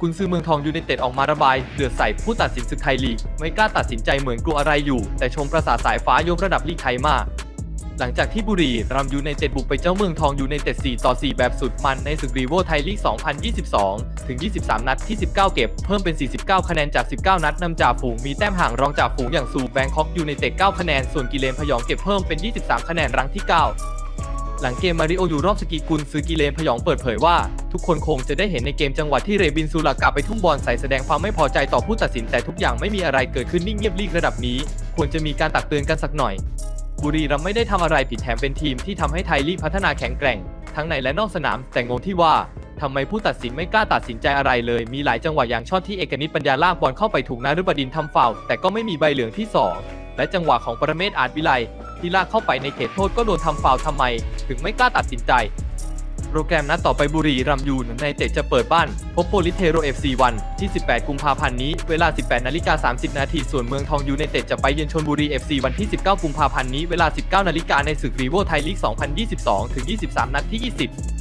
กุนซือเมืองทองยูไนเต็ดออกมาระบาย เดือดใส่ผู้ตัดสินศึกไทยลีก ไม่กล้าตัดสินใจเหมือนกลัวอะไรอยู่ แต่ชมประสาสายฟ้ายกระดับลีกไทยมาก หลังจากที่บุรีรัมยูไนเต็ดบุกไปเจ้าเมืองทองยูไนเต็ด 4 ต่อ 4 แบบสุดมันในศึกรีโวไทยลีก 2022 ถึง 23 นัดที่ 19 เก็บ เพิ่มเป็น 49 คะแนนจาก 19 นัดนำจ่าฝูงมีแต้มห่างรองจ่าฝูงอย่างซูแบงคอกยูไนเต็ด 9 คะแนน ส่วนกิเลนพยองเก็บเพิ่มเป็น 23 คะแนนรั้งที่ 9 หลังเกมมาริโออยู่รอบสกีกุลซื้อกิเลนพยองเปิดเผยว่า ทุกคนคงจะได้เห็นในเกมจังหวะที่เรบินซูลากาไปทุ่มบอลใส่แสดงความไม่พอใจต่อผู้ตัดสินแต่ทุกอย่างไม่มีอะไรเกิดขึ้นนิ่งเงียบลีกระดับนี้ ควรจะมีการตักเตือนกันสักหน่อย บุรีรัมย์ไม่ได้ทำอะไรผิดแถมเป็นทีมที่ทำให้ไทยลีกพัฒนาแข็งแกร่ง ทั้งในและนอกสนามแต่งงที่ว่าทำไมผู้ตัดสินไม่กล้าตัดสินใจอะไรเลย มีหลายจังหวะอย่างช็อตที่เอกนิตปัญญาลากบอลเข้าไปถูกนารุบดินทำฟาวล์แต่ก็ไม่มีใบเหลืองที่ 2 และจังหวะของปรเมศอาจวิไล ที่ลากเข้าไปในเขตโทษก็โดนทำฟาวทำไม ถึงไม่กล้าตัดสินใจ โปรแกรมนัดต่อไปบุรีรัมยูในเตะจะเปิดบ้าน พบโปลิเทโรเอฟซีวันที่ 18 กุมภาพันธ์นี้ เวลา 18 นาฬิกา 30 นาที ส่วนเมืองทองยูในเต็ดจะไปเยือนชนบุรีเอฟซีวันที่ 19 กุมภาพันธ์นี้ เวลา 19 นาฬิกาในศึกรีโวไทยลีก 2022 ถึง 23 นัดที่ 20